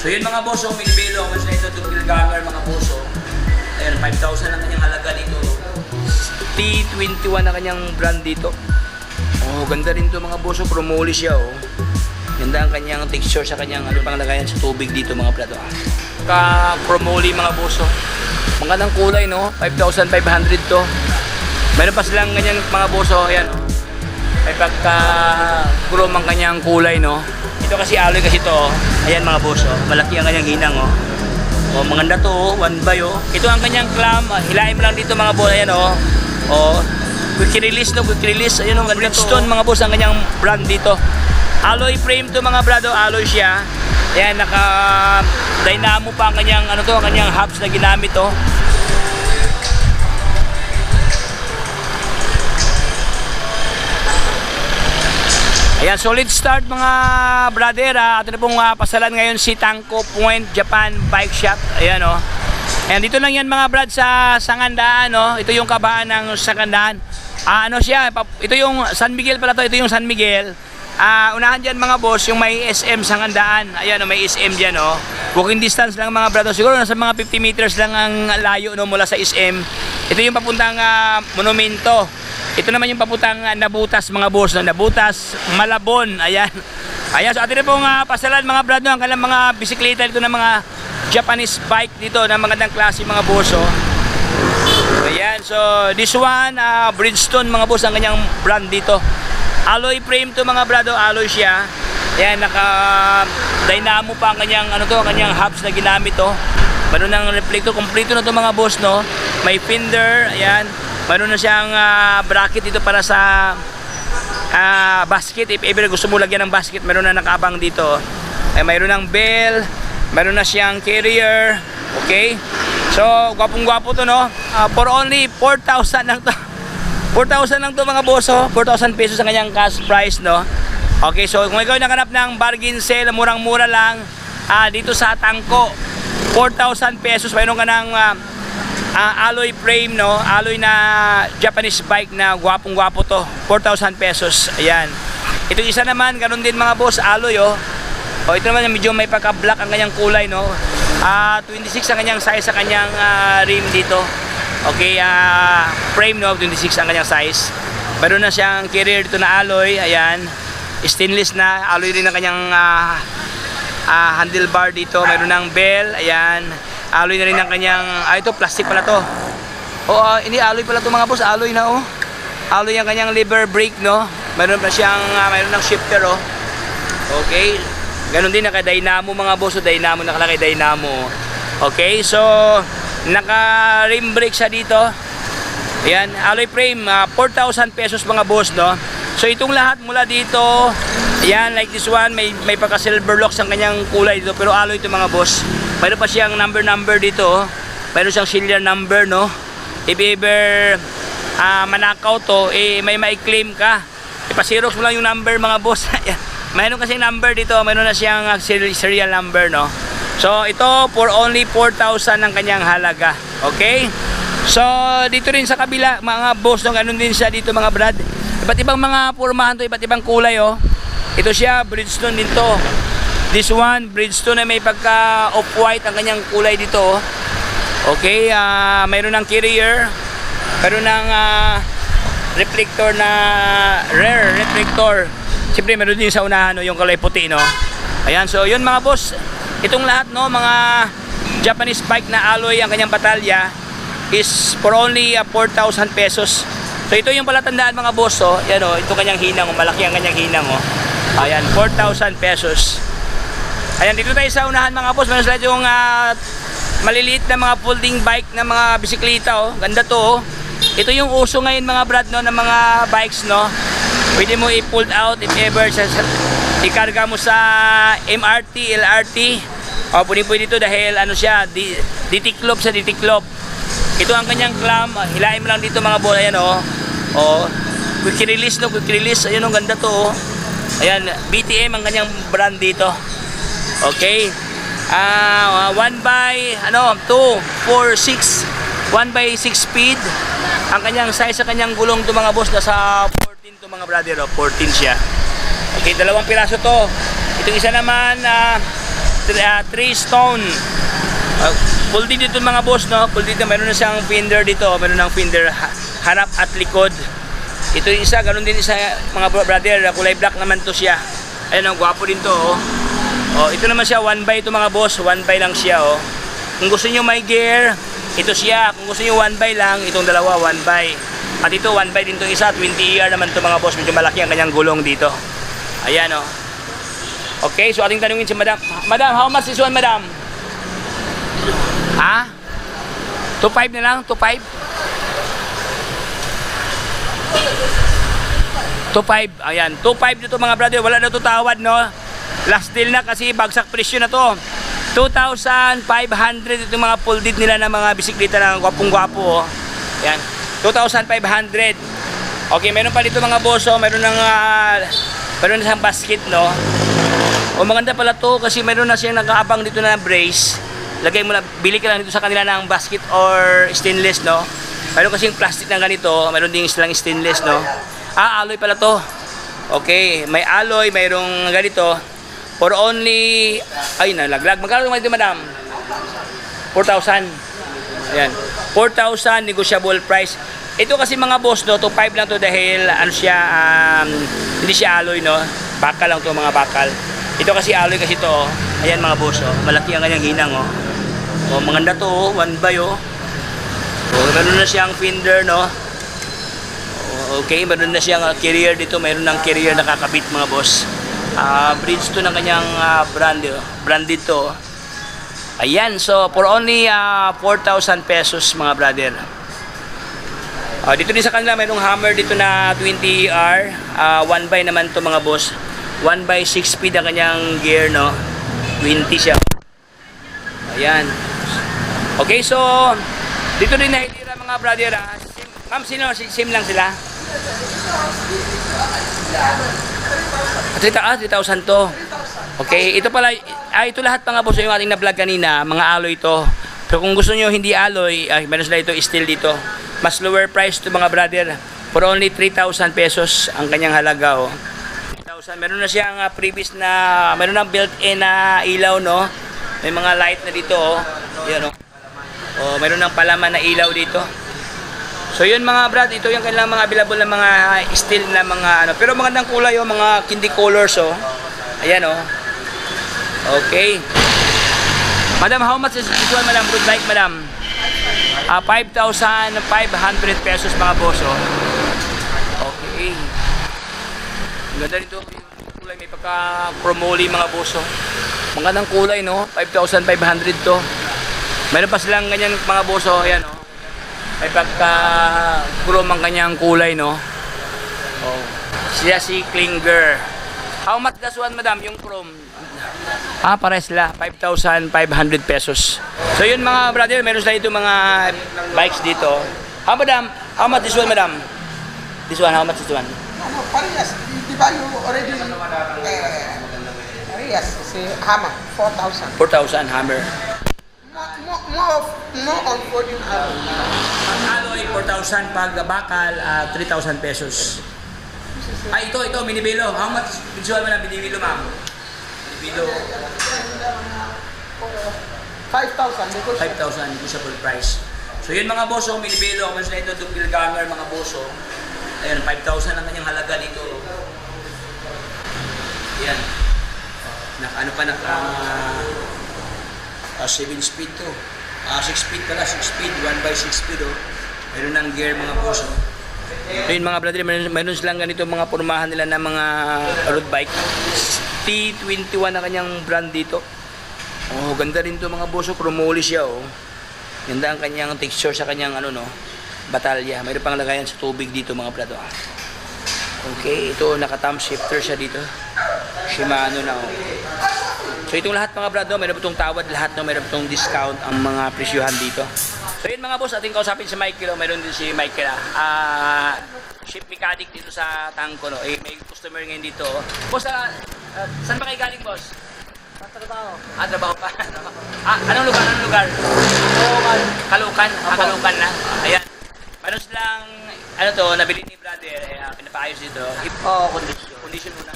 So yun mga boss, oh, Milbelo, mas na ito, Dugil Gamer mga boss. oh. Ayan, 5,000 ang kanyang halaga dito. T21 ang kanyang brand dito. Oh, ganda rin to mga boss, oh, promoli siya oh. Ganda ang kanyang texture sa kanyang ano pang lagayan sa tubig dito mga plato. Ka promoli mga boss. oh. Magandang kulay no, 5,500 to. Meron pa silang ganyan mga boss oh, ayan oh. May pagka chrome ang kanyang kulay no. Ito kasi alloy kasi to. oh. Ayan mga boss oh. Malaki ang kanyang hinang oh. Oh, maganda to oh. One by oh. Ito ang kanyang clam. Ah, Hilahin mo lang dito mga boss. Ayan oh. Oh. Quick release no, quick release. Ayun oh, Bridgestone mga boss ang kanyang brand dito. Alloy frame to mga brado, alloy siya. Ayan, naka dynamo pa ang kanyang ano to, ang kanyang hubs na ginamit to. Ayan, solid start mga brother. Ah, ito na pong ah, pasalan ngayon si Tangko Point Japan Bike Shop. Ayan oh. Ayan, dito lang yan mga brad sa Sangandaan. Oh. Ito yung kabaan ng Sangandaan. Ah, ano siya? Ito yung San Miguel pala to. Ito yung San Miguel. Ah, unahan dyan mga boss, yung may SM Sangandaan. Ayan, oh, may SM dyan, oh. Walking distance lang mga brother. Siguro nasa mga 50 meters lang ang layo no, mula sa SM. Ito yung papuntang ah, monumento. Ito naman yung papuntang ah, Nabutas mga boss. No? Nabutas, Malabon. Ayan. Ayan, so atin na pong ah, pasalan mga brad no, ang kanilang mga bisikleta dito ng mga Japanese bike dito ng magandang klase mga boss. Oh. Ayan, so this one, ah, Bridgestone mga boss ang kanyang brand dito. Alloy frame to mga brado, alloy siya. Ayan, naka dynamo pa ang kanyang ano to, ang kanyang hubs na ginamit to. Meron ng reflector, kompleto na to mga boss no. May fender, ayan. Meron na siyang ah, bracket dito para sa ah, basket. If ever gusto mo lagyan ng basket, meron na nakaabang dito. Ay, mayroon ng bell, meron na siyang carrier. Okay? So, gwapong-gwapo to, no? Ah, for only 4,000 lang to. 4,000 lang to mga boss, oh. 4,000 pesos ang kanyang cash price, no? Okay, so kung ikaw nakanap ng bargain sale, murang-mura lang, ah, dito sa Tangko, 4,000 pesos, mayroon ka ng ah, ah, alloy frame, no? Alloy na Japanese bike na gwapong-gwapo to. 4,000 pesos. Ayan. Ito isa naman, ganun din mga boss, alloy, oh. O ito naman medyo may pagka-black ang kanyang kulay, no? Ah, 26 ang kanyang size sa kanyang ah, rim dito. Okay, ah, frame no, 26 ang kanyang size. Meron na siyang carrier dito na alloy, ayan. Stainless na, alloy rin ang kanyang ah, ah, handlebar dito. Meron ng bell, ayan. Alloy na rin ang kanyang, ah ito plastic pala to. O, ah, hindi alloy pala to mga boss, alloy na oh. Alloy ang kanyang lever brake no. Meron pa siyang, ah, meron ng shifter oh. Okay. Ganon din naka dynamo mga boss, o dynamo nakalagay dynamo. Okay, so naka rim brake siya dito. Ayan, alloy frame, ah, 4,000 pesos mga boss, no? So itong lahat mula dito, ayan, like this one, may, may pagka silver locks ang kanyang kulay dito, pero alloy ito mga boss. Mayroon pa siyang number number dito, oh. mayroon siyang serial number, no? If ever ah, manakaw to, eh, may mai-claim ka. Ipasirox mo lang yung number mga boss. Mayroon kasi number dito, mayroon na siyang ah, seri- serial number, no? So ito for only 4,000 ang kanyang halaga. Okay? So dito rin sa kabila mga boss no ganun din siya dito mga brad. Iba't ibang mga pormahan to, iba't ibang kulay oh. Ito siya Bridgestone din to. This one Bridgestone na may pagka off-white ang kanyang kulay dito oh. Okay, ah mayroon ng carrier. Mayroon ng ah, reflector na rear reflector. Siyempre meron din sa unahan no, yung kulay puti no. Ayan, so yun mga boss. Itong lahat no, mga Japanese bike na alloy ang kanyang batalya is for only uh, 4,000 pesos. So ito yung palatandaan mga boss oh. Yan oh, ito kanyang hinang, oh. malaki ang kanyang hinang oh. Ayan, 4,000 pesos. Ayan, dito tayo sa unahan mga boss. Meron sila yung ah, maliliit na mga folding bike na mga bisikleta oh. Ganda to oh. Ito yung uso ngayon mga brad no ng mga bikes no. Pwede mo i-pull out if ever sa, sa ikarga mo sa MRT, LRT. O pwede pwede ito dahil ano siya, di, ditiklop sa ditiklop. Ito ang kanyang clam. Hilahin mo lang dito mga bola yan oh. Oh, quick release no, quick release. Ayun ang ganda to oh. Ayan, BTM ang kanyang brand dito. Okay. Ah, 1 by ano, 2, 4, 6. 1 by 6 speed. Ang kanyang size sa kanyang gulong to mga boss nasa 14 to mga brother, oh, 14 siya. Okay, dalawang piraso to. Itong isa naman na 3 stone. Uh, full din dito mga boss, no? Full dito, meron na siyang fender dito. Meron ng fender ha- harap at likod. Ito yung isa, ganun din isa mga bro- brother. Kulay black naman to siya. Ayun, ang gwapo din to, oh. Oh, ito naman siya, 1 by ito mga boss. 1 by lang siya, oh. Kung gusto niyo may gear, ito siya. Kung gusto niyo 1 by lang, itong dalawa, 1 by. At ito, 1 by din itong isa. 20 ER naman to mga boss. Medyo malaki ang kanyang gulong dito. Ayan, oh. Okay, so ating tanungin si Madam. Madam, how much is one, Madam? Ha? 2.5 na lang? 2.5? 2.5. Ayan, 2.5 dito mga brother. Wala na to tawad, no? Last deal na kasi bagsak presyo na to. 2,500 ito yung mga full deed nila ng mga bisikleta ng gwapong-gwapo, oh. Ayan, 2,500. Okay, meron pa dito mga boso. Meron ng, ah, meron na siyang basket, no? O maganda pala to kasi meron na siyang nakaabang dito na brace. Lagay mo na, bili ka lang dito sa kanila ng basket or stainless, no? Meron kasing plastic na ganito, meron din silang stainless, no? Ah, alloy pala to. Okay, may alloy, mayroong ganito. For only, ay nalaglag. Magkano naman madam? 4,000. Ayan. 4,000 negotiable price. Ito kasi mga boss no, to 5 lang to dahil ano siya, um, hindi siya alloy no. Bakal lang to mga bakal. Ito kasi alloy kasi to. oh. Ayan mga boss oh. Malaki ang kanyang hinang oh. Oh, maganda to oh. One by oh. Oh, meron na siyang fender no. Oh, okay, meron na siyang uh, carrier dito. Meron ng carrier na kakabit mga boss. Ah, bridge to ng kanyang ah, brand oh. Branded to. oh. Ayan, so for only ah, 4,000 pesos mga brother. Ah, dito din sa kanila mayroong hammer dito na 20R. Ah, 1 by naman to mga boss. 1 by 6 speed ang kanyang gear no. 20 siya. Ayan. Okay, so dito din nahitira mga brother. ah. Ma'am, sino? Si- Sim lang sila? 3,000 ah, 3,000 to. Okay, ito pala, ah, ito lahat mga boss yung ating na-vlog kanina, mga alloy to. Pero kung gusto nyo hindi alloy, ay meron sila ito steel dito. Mas lower price to mga brother. For only 3,000 pesos ang kanyang halaga oh. 3,000. Meron na siyang ah, previous na, meron na built-in na ilaw no. May mga light na dito oh. Yan oh. Oh, meron ng palaman na ilaw dito. So yun mga brad, ito yung kanilang mga available na mga steel na mga ano. Pero magandang kulay oh, mga candy colors oh. Ayan oh. Okay. Madam, how much is this one, madam? Road bike, madam? Ah, 5,500 pesos mga boss oh. Okay. Ganda nito kulay, may pagka promoli mga boss oh. Magandang kulay no, 5,500 to. Meron pa silang ganyan mga boss oh, ayan oh. May pagka chrome ang kanyang kulay, no? Oh. Siya si Klinger. How much does one, madam, yung chrome? Ah, pares sila. 5,500 pesos. So yun mga brother, meron sila dito mga bikes dito. How madam? How much this one, madam? This one, how much this one? Ano, parehas. Di, ba you already, eh, parehas, si Hammer, 4,000. 4,000 hammer. More, more, more, on for you. Ang alloy, 4,000. Pag bakal, ah, 3,000 pesos. Ah, ito, ito, minibilo. How much? Visual mo na, minibilo, ma'am. Minibilo. 5,000 because 5,000 negotiable price. So yun mga boso, minibelo, mas na ito, dupil gamer mga boso. Ayan, 5,000 ang kanyang halaga dito. Ayan. Nak, ano pa, naka, uh, 7 speed to. Ah, 6 speed pala, 6 speed, 1 by 6 speed oh. Meron ng gear mga boso. So yun mga brother, meron, meron silang ganito mga pormahan nila ng mga road bike. T21 na kanyang brand dito. Oh, ganda rin to mga boso, chromoli siya oh. Ganda ang kanyang texture sa kanyang ano no, batalya. Mayroon pang lagayan sa tubig dito mga brado. Okay, ito naka-thumb shifter siya dito. Shimano na oh. So itong lahat mga brado, mayroon po itong tawad lahat no, mayroon po itong discount ang mga presyuhan dito. So yun mga boss, ating kausapin si Michael, oh. mayroon din si Michael ah. Ah, ship mechanic dito sa Tangko no. Eh, may customer ngayon dito. oh. Boss, ah, ah, saan ba kayo galing boss? Tatrabaho. Ah, trabaho pa. ah, anong lugar? Anong lugar? Kalukan. Kalukan? Ah, Kalukan na. Ayan. Meron silang, ano to, nabili ni brother, eh, ah, pinapaayos dito. If, Oh, condition. condition muna.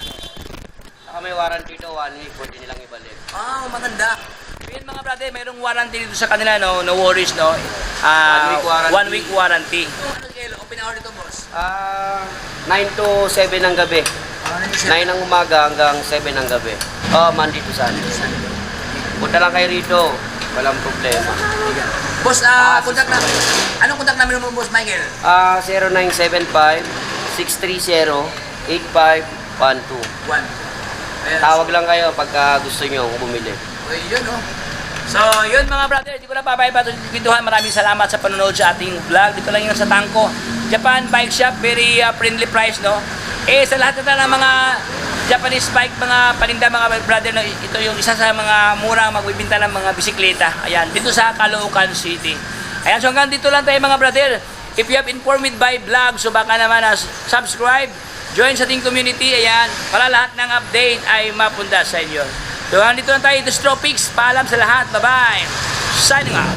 Saka may warranty to, one week, pwede nilang ibalik. Ah, maganda. Brother, mayroong warranty dito sa kanila, no? No worries, no? Ah, One week warranty. One week warranty. Ano? Open hour dito, boss. Ah, 9 to 7 ng gabi. Ah, 9 ng umaga hanggang 7 ng gabi. Oh, Monday to Sunday. Punta lang kayo rito. Walang problema. Boss, ah, contact na. Anong contact namin mo, boss Michael? Ah, 0975-630-8512. One. Ayan. Tawag lang kayo pagka gusto nyo bumili. Ay, yun, oh. So, yun mga brother, hindi ko na babay pa ito pintuhan. Maraming salamat sa panonood sa ating vlog. Dito lang yun sa Tangko. Japan Bike Shop, very uh, friendly price, no? Eh, sa lahat na ng mga Japanese bike, mga paninda, mga brother, no, ito yung isa sa mga murang magbibinta ng mga bisikleta. Ayan, dito sa Caloocan City. Ayan, so hanggang dito lang tayo mga brother. If you have informed by vlog, so baka naman as subscribe, join sa ating community, ayan, para lahat ng update ay mapunta sa inyo. So, dito lang tayo, ito Tropics. Paalam sa lahat. Bye-bye. Signing out.